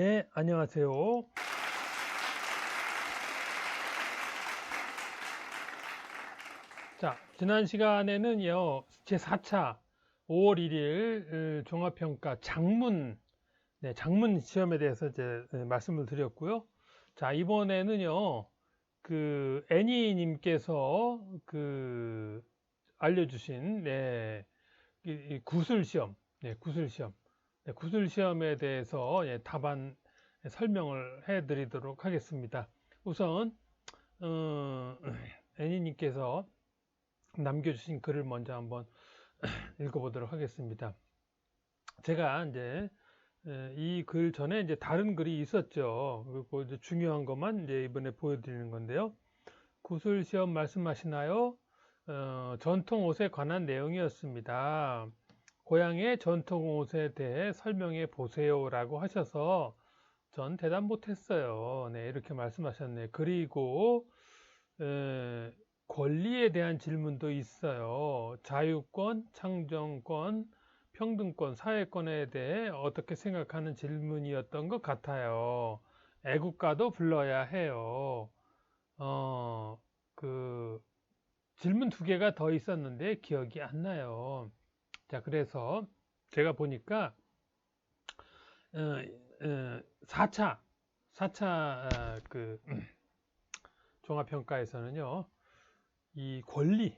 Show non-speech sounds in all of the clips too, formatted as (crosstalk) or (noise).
네, 안녕하세요. 자, 지난 시간에는요, 제 4차 5월 1일 종합평가 장문, 네, 장문 시험에 대해서 이제 네, 말씀을 드렸고요. 자, 이번에는요, 그, 애니님께서 그, 알려주신, 네, 이, 이 구술 시험, 네, 구술 시험, 네, 구술 시험에 대해서 예, 답안 설명을 해 드리도록 하겠습니다. 우선, 어, 애니님께서 남겨주신 글을 먼저 한번 (clears throat) 읽어보도록 하겠습니다. 제가 이제 이 글 전에 이제 다른 글이 있었죠. 그리고 이제 중요한 것만 이제 이번에 보여드리는 건데요. 구술 시험 말씀하시나요? 어, 전통 옷에 관한 내용이었습니다. 고향의 전통 옷에 대해 설명해 보세요 라고 하셔서 전 대답 못했어요. 네, 이렇게 말씀하셨네. 그리고 에, 권리에 대한 질문도 있어요. 자유권, 창정권, 평등권, 사회권에 대해 어떻게 생각하는 질문이었던 것 같아요. 애국가도 불러야 해요. 어, 그, 질문 두 개가 더 있었는데 기억이 안 나요. 자, 그래서 제가 보니까, 어, 어, 4차, 4차, 어, 그, (clears throat) 종합평가에서는요, 이 권리,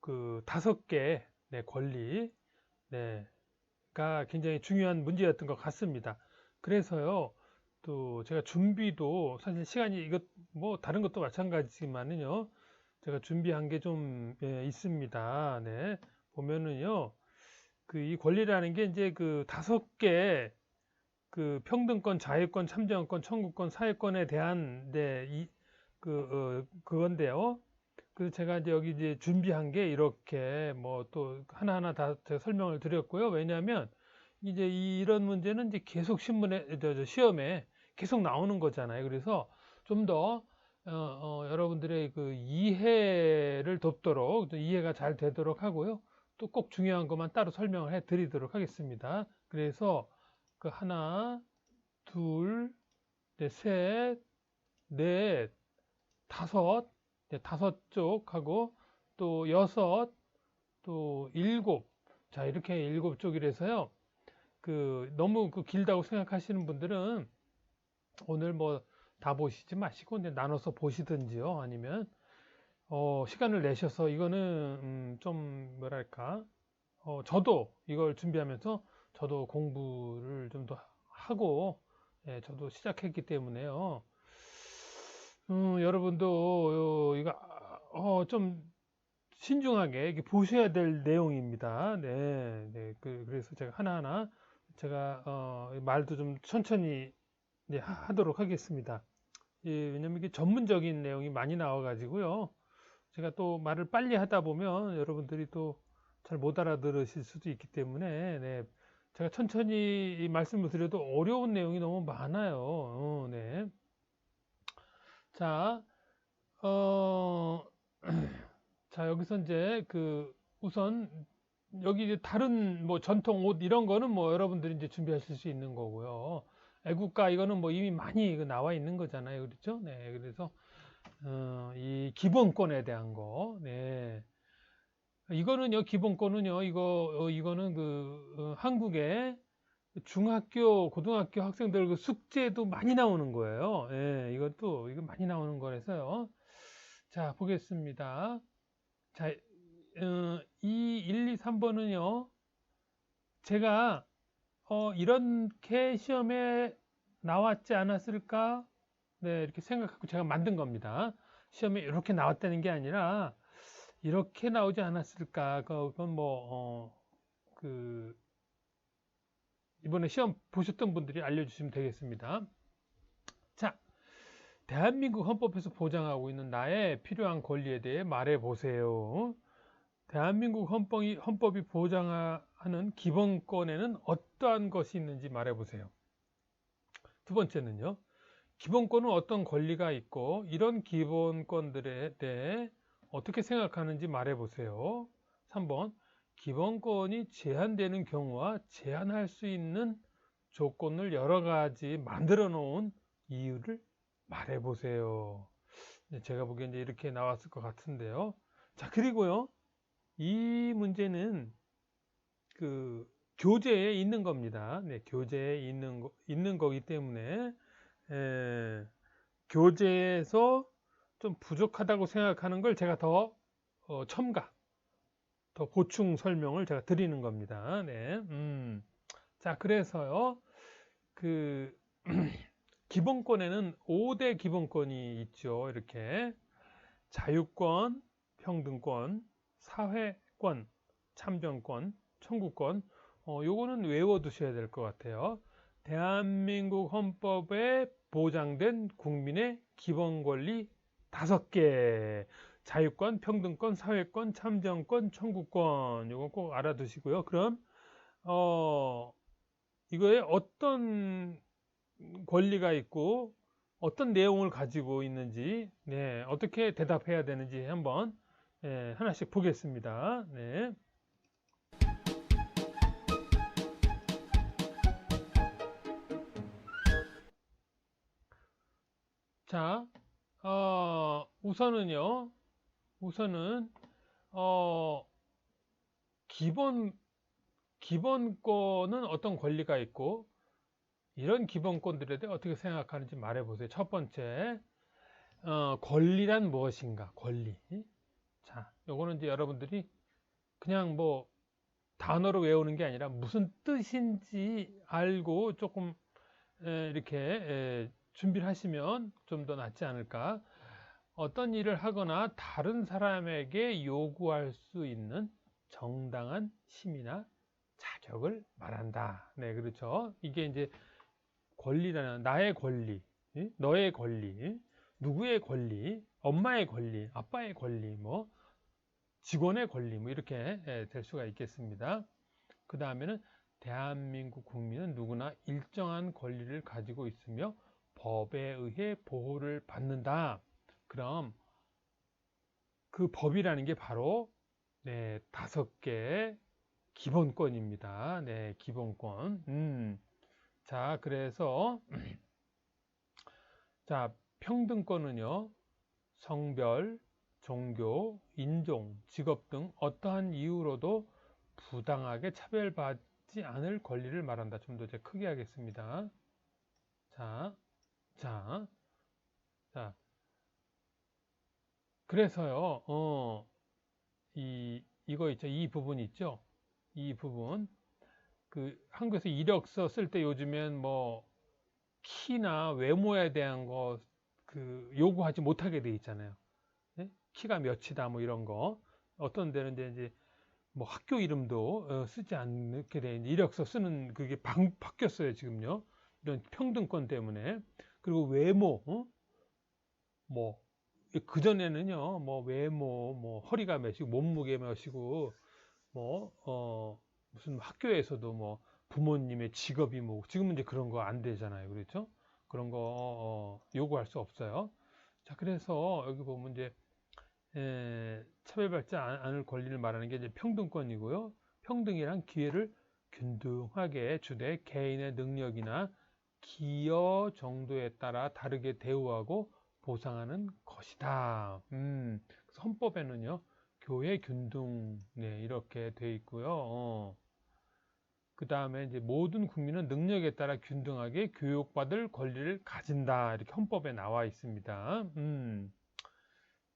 그 다섯 개, 네, 권리, 네, 가 굉장히 중요한 문제였던 것 같습니다. 그래서요, 또 제가 준비도 사실 시간이 이것 뭐 다른 것도 마찬가지지만은요, 제가 준비한 게좀 예, 있습니다. 네, 보면은요, 그 이 권리라는 게 이제 그 다섯 개 그 평등권, 자유권, 참정권, 청구권, 사회권에 대한 네, 이 그 어, 그건데요. 그래서 제가 이제 여기 이제 준비한 게 이렇게 뭐 또 하나하나 다 제가 설명을 드렸고요. 왜냐하면 이제 이런 문제는 이제 계속 신문에, 저, 저 시험에 계속 나오는 거잖아요. 그래서 좀 더, 어, 어, 여러분들의 그 이해를 돕도록, 이해가 잘 되도록 하고요. 또 꼭 중요한 것만 따로 설명을 해 드리도록 하겠습니다. 그래서 그 하나, 둘, 네, 셋, 넷, 다섯, 다섯 쪽하고 또 여섯, 또 일곱. 자, 이렇게 일곱 쪽이라서요. 그 너무 그 길다고 생각하시는 분들은 오늘 뭐 다 보시지 마시고 이제 나눠서 보시든지요. 아니면 어, 시간을 내셔서 이거는 음, 좀 뭐랄까 어, 저도 이걸 준비하면서 저도 공부를 좀 더 하고 예, 저도 시작했기 때문에요. 음, 여러분도 이거 어, 좀 신중하게 보셔야 될 내용입니다. 네, 네. 그, 래서 제가 하나하나 제가 어, 말도 좀 천천히 네, 하도록 하겠습니다. 예, 왜냐면 이게 전문적인 내용이 많이 나와가지고요. 제가 또 말을 빨리 하다 보면 여러분들이 또 잘 못 알아들으실 수도 있기 때문에 네, 제가 천천히 말씀을 드려도 어려운 내용이 너무 많아요. 어, 네. 자, 어, (clears throat) 자, 여기서 이제 그 우선 여기 이제 다른 뭐 전통 옷 이런 거는 뭐 여러분들이 이제 준비하실 수 있는 거고요. 애국가 이거는 뭐 이미 많이 나와 있는 거잖아요. 그렇죠? 네. 그래서 어, 이 기본권에 대한 거. 네. 이거는요. 기본권은요. 이거 어, 이거는 그 어, 한국의 중학교, 고등학교 학생들 그 숙제도 많이 나오는 거예요. 예, 이것도 이거 많이 나오는 거라서요. 자, 보겠습니다. 자, 어, 이 1, 2, 3번은요. 제가 어, 이렇게 시험에 나왔지 않았을까? 네, 이렇게 생각하고 제가 만든 겁니다. 시험에 이렇게 나왔다는 게 아니라 이렇게 나오지 않았을까? 그건 뭐 어, 그 이번에 시험 보셨던 분들이 알려주시면 되겠습니다. 자, 대한민국 헌법에서 보장하고 있는 나의 필요한 권리에 대해 말해 보세요. 대한민국 헌법이, 헌법이 보장하는 기본권에는 어떠한 것이 있는지 말해 보세요. 두 번째는요. 기본권은 어떤 권리가 있고 이런 기본권들에 대해 어떻게 생각하는지 말해 보세요. 3번 기본권이 제한되는 경우와 제한할 수 있는 조건을 여러 가지 만들어 놓은 이유를 말해 보세요. 네, 제가 보기엔 이렇게 나왔을 것 같은데요. 자, 그리고요. 이 문제는 그 교재에 있는 겁니다. 네, 교재에 있는 거, 있는 거기 때문에 에, 교재에서 좀 부족하다고 생각하는 걸 제가 더 어, 첨가, 더 보충 설명을 제가 드리는 겁니다. 네, 음. 자, 그래서요, 그 (clears throat) 기본권에는 5대 기본권이 있죠. 이렇게 자유권, 평등권, 사회권, 참정권, 청구권. 어, 요거는 외워두셔야 될 것 같아요. 대한민국 헌법에 보장된 국민의 기본 권리 다섯 개. 자유권, 평등권, 사회권, 참정권, 청구권. 요거 꼭 알아두시고요. 그럼 어 이거에 어떤 권리가 있고 어떤 내용을 가지고 있는지 네, 어떻게 대답해야 되는지 한번 네, 하나씩 보겠습니다. 네. 자, 어, 우선은요, 우선은, 어, 기본, 기본권은 어떤 권리가 있고, 이런 기본권들에 대해 어떻게 생각하는지 말해보세요. 첫 번째, 어, 권리란 무엇인가? 권리. 자, 요거는 이제 여러분들이 그냥 뭐 단어로 외우는 게 아니라 무슨 뜻인지 알고 조금 에, 이렇게 에, 준비를 하시면 좀 더 낫지 않을까. 어떤 일을 하거나 다른 사람에게 요구할 수 있는 정당한 힘이나 자격을 말한다. 네, 그렇죠. 이게 이제 권리라는 나의 권리, 너의 권리, 누구의 권리, 엄마의 권리, 아빠의 권리, 뭐 직원의 권리, 뭐 이렇게 예, 될 수가 있겠습니다. 그 다음에는 대한민국 국민은 누구나 일정한 권리를 가지고 있으며 법에 의해 보호를 받는다. 그럼 그 법이라는 게 바로 네, 다섯 개 기본권입니다. 네, 기본권. 음. 자, 그래서 (clears throat) 자, 평등권은요. 성별, 종교, 인종, 직업 등 어떠한 이유로도 부당하게 차별받지 않을 권리를 말한다. 좀더 크게 하겠습니다. 자, 자, 자. 그래서요, 어, 이, 이거 있죠. 이 부분 있죠. 이 부분. 그, 한국에서 이력서 쓸 때 요즘엔 뭐, 키나 외모에 대한 거, 그, 요구하지 못하게 돼 있잖아요. 네? 키가 몇이다, 뭐 이런 거. 어떤 데는 이제, 뭐 학교 이름도 어, 쓰지 않게 돼, 이력서 쓰는 그게 바, 바뀌었어요, 지금요. 이런 평등권 때문에. 그리고 외모, 어? 뭐, 그 전에는요, 뭐, 외모, 뭐, 허리가 몇이고, 몸무게 몇이고, 뭐, 어, 무슨 학교에서도 뭐, 부모님의 직업이 뭐, 지금은 이제 그런 거 안 되잖아요. 그렇죠? 그런 거, 어, 요구할 수 없어요. 자, 그래서 여기 보면 이제, 에, 차별받지 않을 권리를 말하는 게 이제 평등권이고요. 평등이란 기회를 균등하게 주되 개인의 능력이나 기여 정도에 따라 다르게 대우하고 보상하는 것이다. 음, 헌법에는요, 교회 균등, 네, 이렇게 돼 있고요. 어. 그 다음에 이제 모든 국민은 능력에 따라 균등하게 교육받을 권리를 가진다. 이렇게 헌법에 나와 있습니다. 음.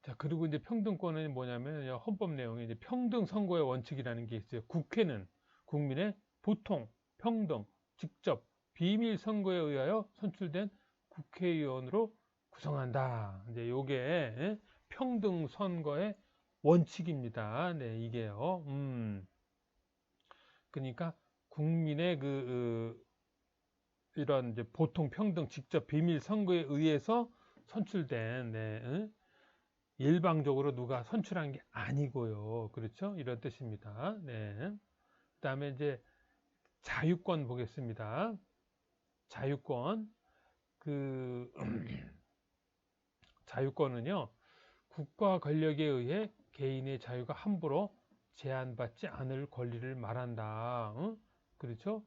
자, 그리고 이제 평등권은 뭐냐면 헌법 내용에 이제 평등 선거의 원칙이라는 게 있어요. 국회는 국민의 보통, 평등, 직접, 비밀 선거에 의하여 선출된 국회의원으로 구성한다. 이제 요게 예? 평등 선거의 원칙입니다. 네, 이게요. 음. 그러니까 국민의 그, 그 이런 이제 보통 평등 직접 비밀 선거에 의해서 선출된 네, 일방적으로 누가 선출한 게 아니고요. 그렇죠? 이런 뜻입니다. 네. 그다음에 이제 자유권 보겠습니다. 자유권 그 (clears throat) 자유권은요 국가 권력에 의해 개인의 자유가 함부로 제한받지 않을 권리를 말한다. 응? 그렇죠?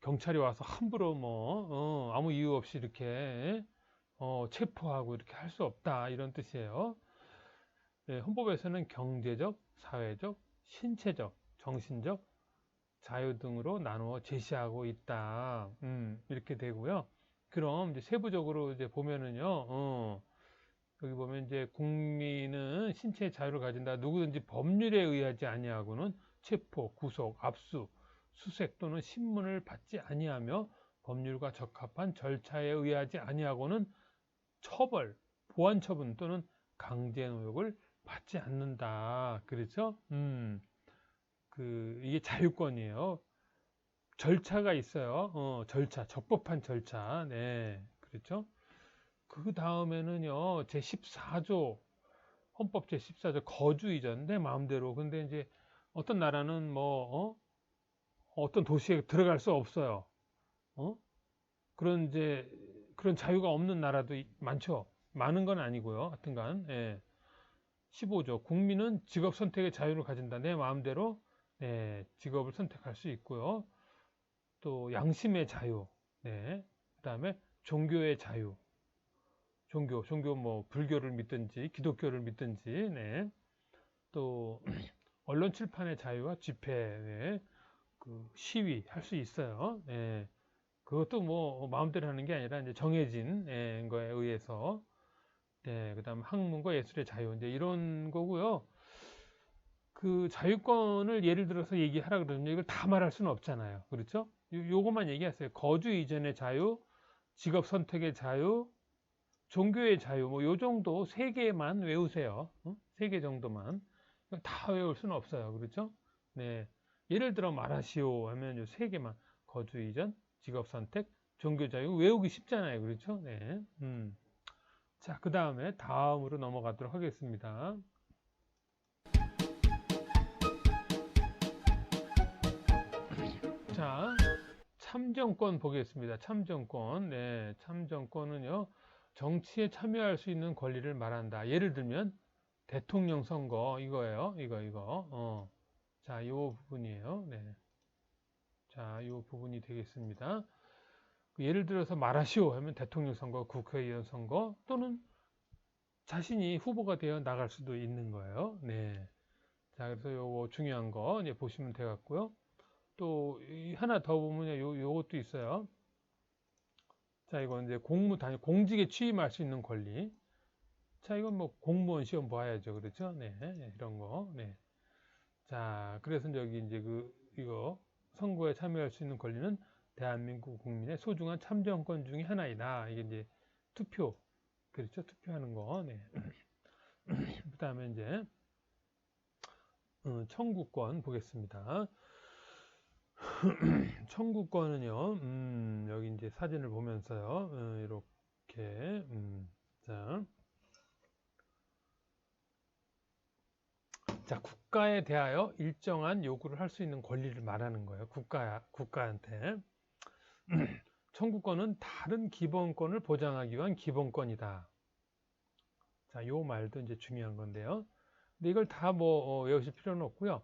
경찰이 와서 함부로 뭐 어, 아무 이유 없이 이렇게 어, 체포하고 이렇게 할 수 없다 이런 뜻이에요. 예, 헌법에서는 경제적, 사회적, 신체적, 정신적 자유 등으로 나누어 제시하고 있다. 음, 이렇게 되고요. 그럼 이제 세부적으로 이제 보면은요, 어, 여기 보면 이제 국민은 신체의 자유를 가진다. 누구든지 법률에 의하지 아니하고는 체포, 구속, 압수, 수색 또는 신문을 받지 아니하며 법률과 적합한 절차에 의하지 아니하고는 처벌, 보안 처분 또는 강제 노역을 받지 않는다. 그렇죠? 음. 그 이게 자유권이에요. 절차가 있어요. 어, 절차, 적법한 절차. 네. 그렇죠? 그 다음에는요. 제 14조 헌법 제 14조 거주 이전 내 마음대로. 근데 이제 어떤 나라는 뭐 어? 어떤 도시에 들어갈 수 없어요. 어? 그런 이제 그런 자유가 없는 나라도 이- 많죠. 많은 건 아니고요. 하여튼간 예. 15조 국민은 직업 선택의 자유를 가진다. 내 마음대로 네, 직업을 선택할 수 있고요. 또 양심의 자유, 네. 그다음에 종교의 자유, 종교, 종교 뭐 불교를 믿든지 기독교를 믿든지, 네. 또 (clears throat) 언론 출판의 자유와 집회, 네. 그 시위 할 수 있어요. 네. 그것도 뭐 마음대로 하는 게 아니라 이제 정해진 예, 거에 의해서 네, 그다음 학문과 예술의 자유 이제 이런 거고요. 그 자유권을 예를 들어서 얘기하라 그러면 이걸 다 말할 수는 없잖아요. 그렇죠? 요, 요것만 얘기하세요. 거주 이전의 자유, 직업 선택의 자유, 종교의 자유, 뭐 요 정도 세 개만 외우세요. 어? 세개 정도만. 다 외울 수는 없어요. 그렇죠? 네. 예를 들어 말하시오 하면 요 세 개만. 거주 이전, 직업 선택, 종교 자유 외우기 쉽잖아요. 그렇죠? 네. 음. 자, 그 다음에 다음으로 넘어가도록 하겠습니다. 자, 참정권 보겠습니다. 참정권. 네, 참정권은요, 정치에 참여할 수 있는 권리를 말한다. 예를 들면, 대통령 선거, 이거예요. 이거, 이거. 어. 자, 요 부분이에요. 네. 자, 요 부분이 되겠습니다. 예를 들어서 말하시오 하면 대통령 선거, 국회의원 선거 또는 자신이 후보가 되어 나갈 수도 있는 거예요. 네. 자, 그래서 요거 중요한 거 이제 보시면 되겠고요. 또이 하나 더 보면 요 요것도 있어요. 자, 이건 이제 공무 단 공직에 취임할 수 있는 권리. 자, 이건 뭐 공무원 시험 봐야죠. 그렇죠? 네. 이런 거. 네. 자, 그래서 여기 이제 그 이거 선거에 참여할 수 있는 권리는 대한민국 국민의 소중한 참정권 중의 하나이다. 이게 이제 투표. 그렇죠? 투표하는 거. 네. (clears throat) 그 다음에 이제, 어, 청구권 보겠습니다. (clears throat) 청구권은요, 음, 여기 이제 사진을 보면서요, 어, 이렇게, 음, 자. 자, 국가에 대하여 일정한 요구를 할 수 있는 권리를 말하는 거예요. 국가, 국가한테. (clears throat) 청구권은 다른 기본권을 보장하기 위한 기본권이다. 자, 요 말도 이제 중요한 건데요. 근데 이걸 다뭐 외우실 필요는 없고요.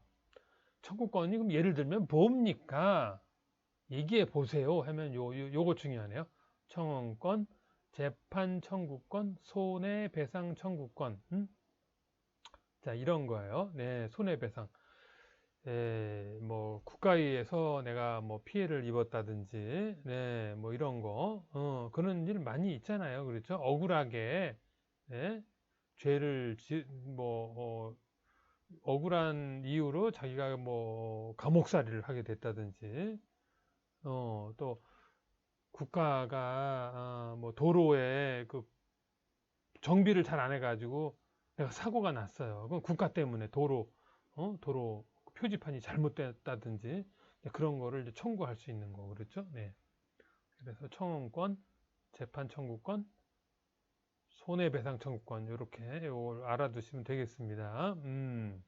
청구권이 그럼 예를 들면 뭡니까? 얘기해 보세요 하면 요, 요 요거 중요하네요. 청원권, 재판 청구권, 손해배상 청구권. 음? 자, 이런 거예요. 네, 손해배상. 예, 뭐 국가에서 내가 뭐 피해를 입었다든지, 네, 뭐 이런 거, 어, 그런 일 많이 있잖아요. 그렇죠? 억울하게, 네, 죄를 지, 뭐 어, 억울한 이유로 자기가 뭐 감옥살이를 하게 됐다든지, 어, 또 국가가 아, 뭐 도로에 그 정비를 잘 안 해가지고 내가 사고가 났어요. 그건 국가 때문에 도로, 어, 도로 표지판이 잘못됐다든지 그런 거를 청구할 수 있는 거 그렇죠? 네. 그래서 청원권, 재판 청구권, 손해배상 청구권 이렇게 요걸 알아두시면 되겠습니다. 음.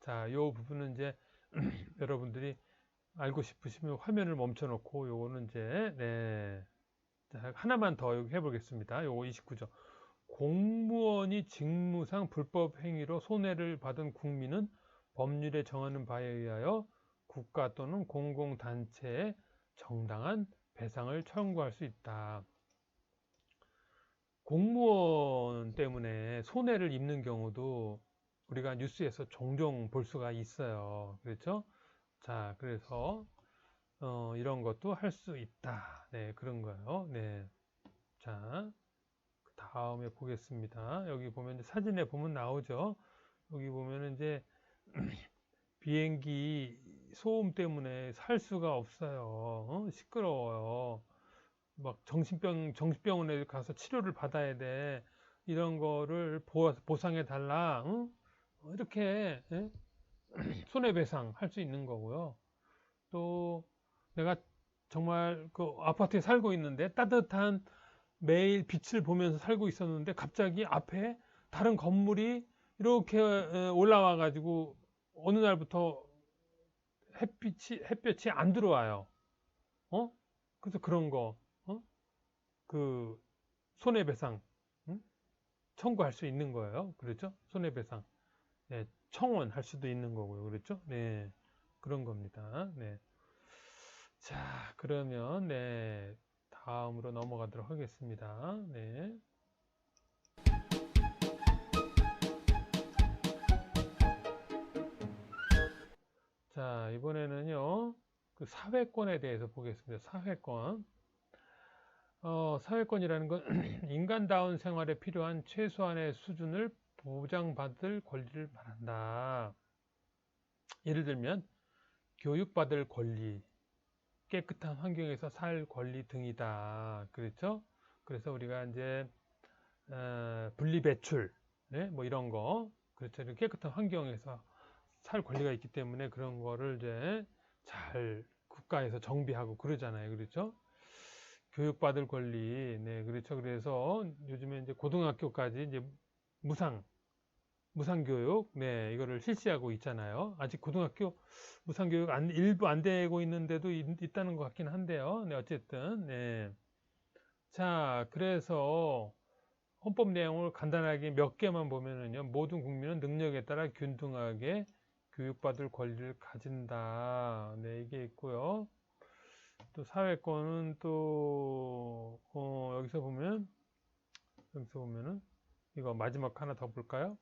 자, 요 부분은 이제 (clears throat) 여러분들이 알고 싶으시면 화면을 멈춰 놓고 요거는 이제 네. 자, 하나만 더 여기 해 보겠습니다. 요거 29조. 공무원이 직무상 불법 행위로 손해를 받은 국민은 법률에 정하는 바에 의하여 국가 또는 공공단체에 정당한 배상을 청구할 수 있다. 공무원 때문에 손해를 입는 경우도 우리가 뉴스에서 종종 볼 수가 있어요. 그렇죠? 자, 그래서 어, 이런 것도 할 수 있다. 네, 그런 거예요. 네. 자, 그 다음에 보겠습니다. 여기 보면 사진에 보면 나오죠. 여기 보면 이제 (clears throat) 비행기 소음 때문에 살 수가 없어요. 어? 시끄러워요. 막 정신병 정신병원에 가서 치료를 받아야 돼. 이런 거를 보, 보상해 달라. 응? 이렇게 예? (clears throat) 손해배상 할 수 있는 거고요. 또 내가 정말 그 아파트에 살고 있는데 따뜻한 매일 빛을 보면서 살고 있었는데 갑자기 앞에 다른 건물이 이렇게 올라와 가지고 어느 날부터 햇빛이 햇볕이 안 들어와요. 어? 그래서 그런 거, 어? 그 손해배상 응? 청구할 수 있는 거예요. 그렇죠? 손해배상. 네, 청원할 수도 있는 거고요. 그렇죠? 네. 그런 겁니다. 네. 자, 그러면 네. 다음으로 넘어가도록 하겠습니다. 네. 자, 이번에는요, 그 사회권에 대해서 보겠습니다. 사회권. 어, 사회권이라는 건 (clears throat) 인간다운 생활에 필요한 최소한의 수준을 보장받을 권리를 말한다. 예를 들면, 교육받을 권리, 깨끗한 환경에서 살 권리 등이다. 그렇죠? 그래서 우리가 이제, 어, 분리배출, 네? 뭐 이런 거, 그렇죠. 깨끗한 환경에서 살 권리가 있기 때문에 그런 거를 이제 잘 국가에서 정비하고 그러잖아요. 그렇죠? 교육받을 권리. 네, 그렇죠. 그래서 요즘에 이제 고등학교까지 이제 무상, 무상교육, 네, 이거를 실시하고 있잖아요. 아직 고등학교 무상교육 안, 일부 안 되고 있는데도 있, 다는 것 같긴 한데요. 네, 어쨌든, 네. 자, 그래서 헌법 내용을 간단하게 몇 개만 보면은요, 모든 국민은 능력에 따라 균등하게 교육받을 권리를 가진다. 네, 이게 있고요. 또 사회권은 또 어, 여기서 보면 여기서 보면은 이거 마지막 하나 더 볼까요?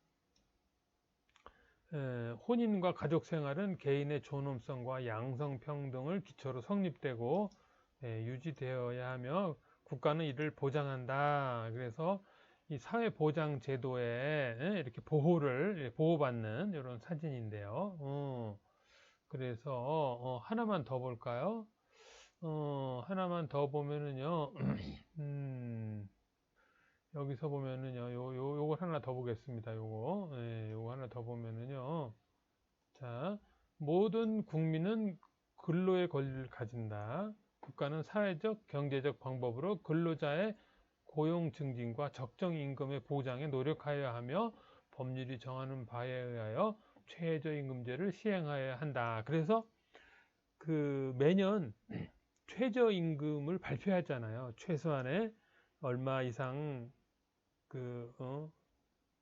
에, 혼인과 가족 생활은 개인의 존엄성과 양성 평등을 기초로 성립되고 에, 유지되어야 하며 국가는 이를 보장한다. 그래서 이 사회 보장 제도에 이렇게 보호를 예, 보호받는 이런 사진인데요. 어, 그래서 어, 하나만 더 볼까요? 어, 하나만 더 보면은요. (clears throat) 음, 여기서 보면은요. 요, 요, 요걸 하나 더 보겠습니다. 요거. 예, 요거 하나 더 보면은요. 자, 모든 국민은 근로의 권리를 가진다. 국가는 사회적, 경제적 방법으로 근로자의 고용 증진과 적정 임금의 보장에 노력하여야 하며 법률이 정하는 바에 의하여 최저임금제를 시행하여야 한다. 그래서 그 매년 (clears throat) 최저임금을 발표하잖아요. 최소한의 얼마 이상 그 어,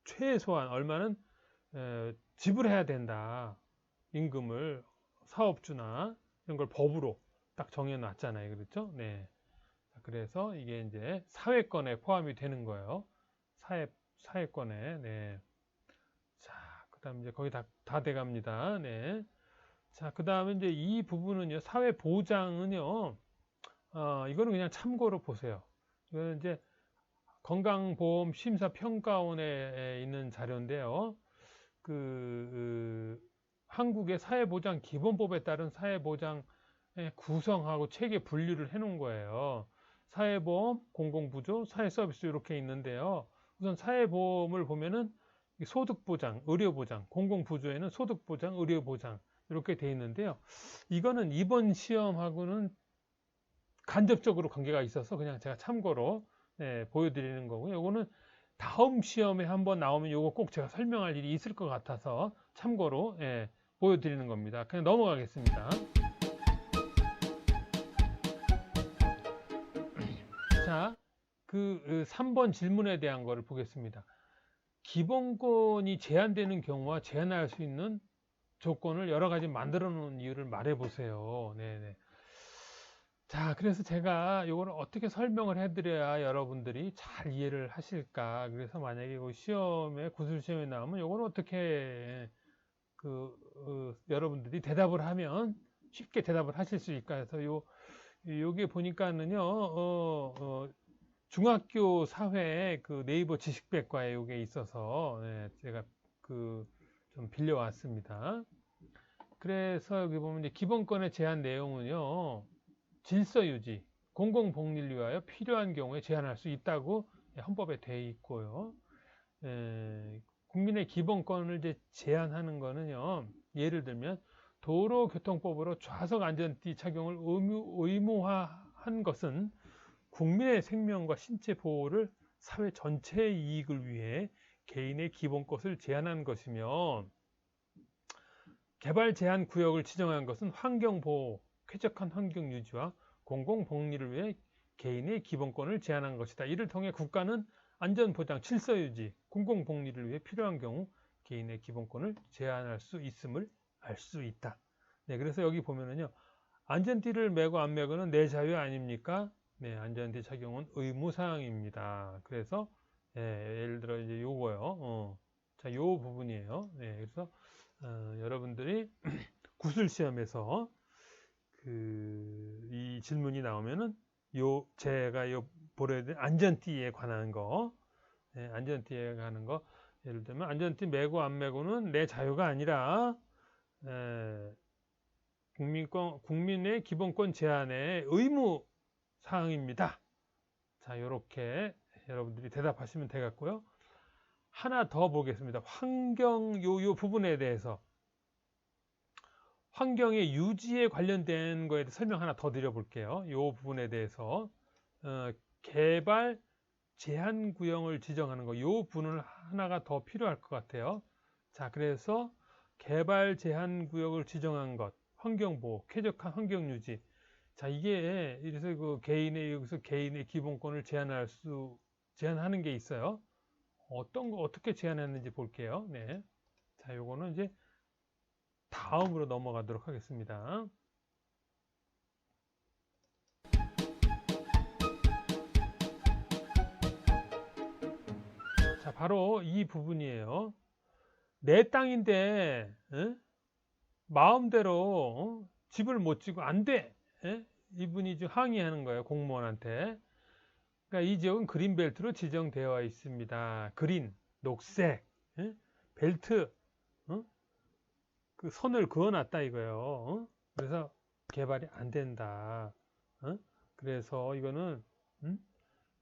최소한 얼마는 에, 지불해야 된다. 임금을 사업주나 이런 걸 법으로 딱 정해 놨잖아요. 그렇죠? 네. 그래서 이게 이제 사회권에 포함이 되는 거예요. 사회, 사회권에, 네. 자, 그 다음 이제 거의 다, 다 돼갑니다. 네. 자, 그 다음에 이제 이 부분은요, 사회 보장은요, 어, 이거는 그냥 참고로 보세요. 이거는 이제 건강보험 심사평가원에 있는 자료인데요. 그, 그 한국의 사회보장 기본법에 따른 사회보장 구성하고 체계 분류를 해 놓은 거예요. 사회보험, 공공부조, 사회서비스 이렇게 있는데요. 우선 사회보험을 보면은 소득보장, 의료보장, 공공부조에는 소득보장, 의료보장 이렇게 돼 있는데요. 이거는 이번 시험하고는 간접적으로 관계가 있어서 그냥 제가 참고로 네, 보여드리는 거고요. 이거는 다음 시험에 한번 나오면 이거 꼭 제가 설명할 일이 있을 것 같아서 참고로 예, 보여드리는 겁니다. 그냥 넘어가겠습니다. (clears throat) 자, 그 3번 그 질문에 대한 거를 보겠습니다. 기본권이 제한되는 경우와 제한할 수 있는 조건을 여러 가지 만들어 놓은 이유를 말해 보세요. 네네. 자, 그래서 제가 이걸 어떻게 설명을 해드려야 여러분들이 잘 이해를 하실까. 그래서 만약에 그 시험에, 구술 시험에 나오면 이걸 어떻게 그, 어, 여러분들이 대답을 하면 쉽게 대답을 하실 수 있을까 해서 요, 요게 보니까는요, 어, 어, 중학교 사회 그 네이버 지식백과에 요게 있어서 네, 제가 그 좀 빌려왔습니다. 그래서 여기 보면 이제 기본권의 제한 내용은요, 질서 유지, 공공 복리를 위하여 필요한 경우에 제한할 수 있다고 헌법에 돼 있고요. 에, 국민의 기본권을 이제 제한하는 거는요. 예를 들면 도로교통법으로 좌석 안전띠 착용을 의무, 의무화한 것은 국민의 생명과 신체 보호를 사회 전체의 이익을 위해 개인의 기본 것을 제한한 것이며 개발 제한 구역을 지정한 것은 환경 보호, 쾌적한 환경 유지와 공공 복리를 위해 개인의 기본권을 제한한 것이다. 이를 통해 국가는 안전 보장, 질서 유지, 공공 복리를 위해 필요한 경우 개인의 기본권을 제한할 수 있음을 알 수 있다. 네, 그래서 여기 보면은요. 안전띠를 매고 안 매고는 내 자유 아닙니까? 네, 안전띠 착용은 의무 사항입니다. 그래서 예, 예를 들어 이제 요거요. 어. 자, 요 부분이에요. 네, 그래서 어, 여러분들이 (clears throat) 구술 시험에서 그 이 질문이 나오면은 요 제가 요 보려야 될 안전띠에 관한 거, 네, 안전띠에 관한 거 예를 들면 안전띠 매고 안 매고는 내 자유가 아니라 에, 국민권 국민의 기본권 제한의 의무 사항입니다. 자, 요렇게 여러분들이 대답하시면 되겠고요. 하나 더 보겠습니다. 환경 요, 요 부분에 대해서 환경의 유지에 관련된 거에 대해 설명 하나 더 드려볼게요. 요 부분에 대해서 어, 개발 제한 구역을 지정하는 거, 요 부분을 하나가 더 필요할 것 같아요. 자, 그래서 개발 제한 구역을 지정한 것, 환경 보호, 쾌적한 환경 유지. 자, 이게 이래서 그 개인의 여기서 개인의 기본권을 제한할 수 제한하는 게 있어요. 어떤 거 어떻게 제한했는지 볼게요. 네. 자, 요거는 이제 다음으로 넘어가도록 하겠습니다. 자, 바로 이 부분이에요. 내 땅인데 에? 마음대로 어? 집을 못 지고 안 돼. 에? 이분이 지금 항의하는 거예요. 공무원한테. 그러니까 이 지역은 그린벨트로 지정되어 있습니다. 그린, 녹색, 에? 벨트, 어? 그 선을 그어놨다 이거예요. 어? 그래서 개발이 안 된다. 어? 그래서 이거는 음?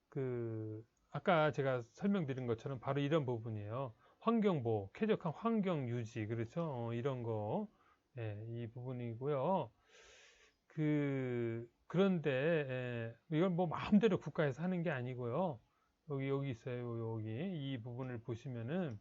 그 아까 제가 설명드린 것처럼 바로 이런 부분이에요. 환경보호, 쾌적한 환경 유지, 그렇죠? 어, 이런 거, 예, 이 부분이고요. 그 그런데 예, 이건 뭐 마음대로 국가에서 하는 게 아니고요. 여기 여기 있어요. 여기 이 부분을 보시면은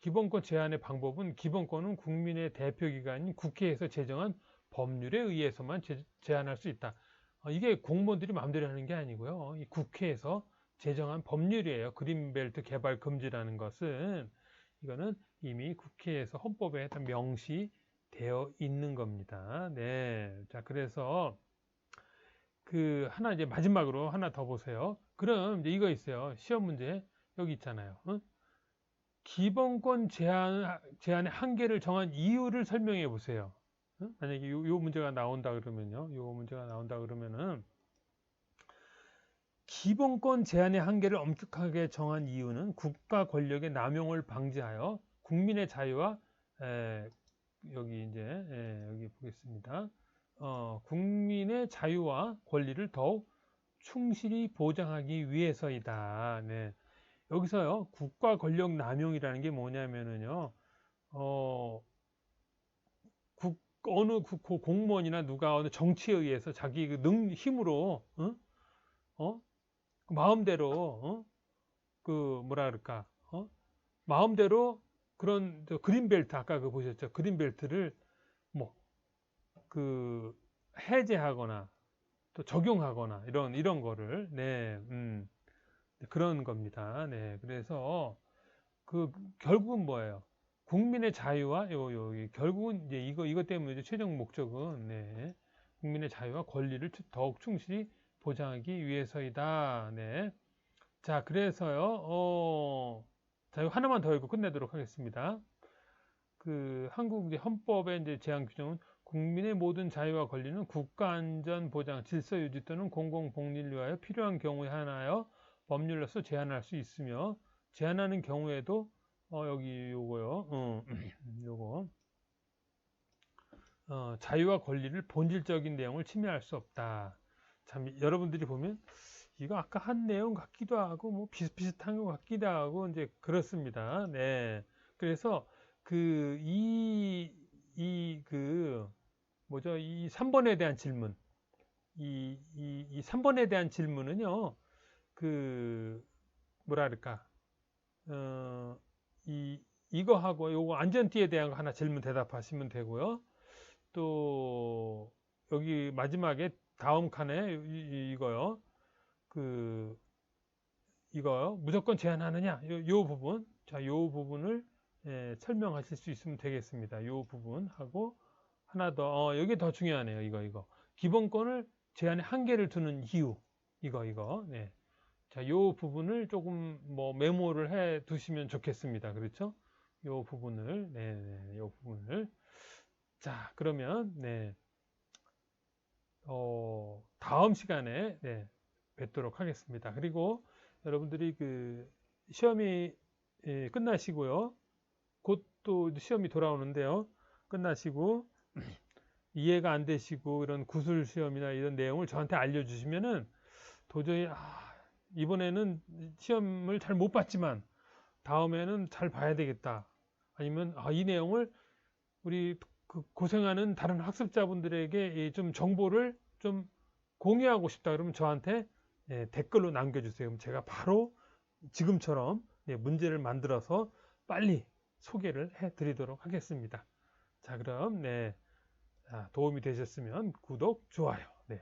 기본권 제한의 방법은 기본권은 국민의 대표 기관인 국회에서 제정한 법률에 의해서만 제, 제한할 수 있다. 어, 이게 공무원들이 마음대로 하는 게 아니고요. 이 국회에서 제정한 법률이에요. 그린벨트 개발 금지라는 것은 이거는 이미 국회에서 헌법에 명시되어 있는 겁니다. 네. 자, 그래서 그 하나 이제 마지막으로 하나 더 보세요. 그럼 이제 이거 있어요. 시험 문제 여기 있잖아요. 응? 기본권 제한, 제한의 한계를 정한 이유를 설명해 보세요. 만약에 요, 요, 문제가 나온다 그러면요. 요 문제가 나온다 그러면은 기본권 제한의 한계를 엄격하게 정한 이유는 국가 권력의 남용을 방지하여 국민의 자유와 에, 여기 이제 에, 여기 보겠습니다. 어, 국민의 자유와 권리를 더욱 충실히 보장하기 위해서이다. 네. 여기서요, 국가 권력 남용이라는 게 뭐냐면은요, 어, 국, 어느 국, 공무원이나 누가 어느 정치에 의해서 자기 그 능, 힘으로, 어? 어? 마음대로, 어? 그, 뭐라 그럴까, 어? 마음대로 그런 그린벨트, 아까 그 보셨죠? 그린벨트를 뭐, 그, 해제하거나 또 적용하거나 이런, 이런 거를, 네, 음. 그런 겁니다. 네. 그래서 그 결국은 뭐예요? 국민의 자유와 요, 요, 결국은 이제 이거, 이것 때문에 이제 최종 목적은, 네. 국민의 자유와 권리를 추- 더욱 충실히 보장하기 위해서이다. 네. 자, 그래서요, 어, 자, 이거 하나만 더 읽고 끝내도록 하겠습니다. 그 한국 헌법의 이제 제한 규정은 국민의 모든 자유와 권리는 국가 안전 보장, 질서 유지 또는 공공 복리를 위하여 필요한 경우에 하나여 법률로서 제한할 수 있으며 제한하는 경우에도 어 여기 요거요. 어, (clears throat) 요거. 어, 자유와 권리를 본질적인 내용을 침해할 수 없다. 참 여러분들이 보면 이거 아까 한 내용 같기도 하고 뭐 비슷비슷한 것 같기도 하고 이제 그렇습니다. 네. 그래서 그이이그 뭐죠? 이 3번에 대한 질문. 이, 이, 이 3번에 대한 질문은요. 그 그럴까? 어, 이 이거하고 요거 안전띠에 대한 거 하나 질문 대답하시면 되고요. 또 여기 마지막에 다음 칸에 이, 거요 그 이거요. 무조건 제한하느냐? 요, 요 부분. 자, 요 부분을 예, 설명하실 수 있으면 되겠습니다. 요 부분 하고 하나 더. 어, 여기 더 중요하네요. 이거 이거. 기본권을 제한에 한계를 두는 이유. 이거 이거. 네. 자, 요 부분을 조금 뭐 메모를 해 두시면 좋겠습니다. 그렇죠? 요 부분을 네, 네, 요 부분을 자, 그러면 네. 어, 다음 시간에 네, 뵙도록 하겠습니다. 그리고 여러분들이 그 시험이 예, 끝나시고요. 곧 또 시험이 돌아오는데요. 끝나시고 이해가 안 되시고 이런 구술 시험이나 이런 내용을 저한테 알려주시면은 도저히 아, 이번에는 시험을 잘 못 봤지만 다음에는 잘 봐야 되겠다. 아니면 아, 이 내용을 우리 그 고생하는 다른 학습자분들에게 이좀 정보를 좀 공유하고 싶다 그러면 저한테 예, 댓글로 남겨주세요. 그럼 제가 바로 지금처럼 예, 문제를 만들어서 빨리 소개를 해드리도록 하겠습니다. 자, 그럼 네 자, 도움이 되셨으면 구독, 좋아요. 네.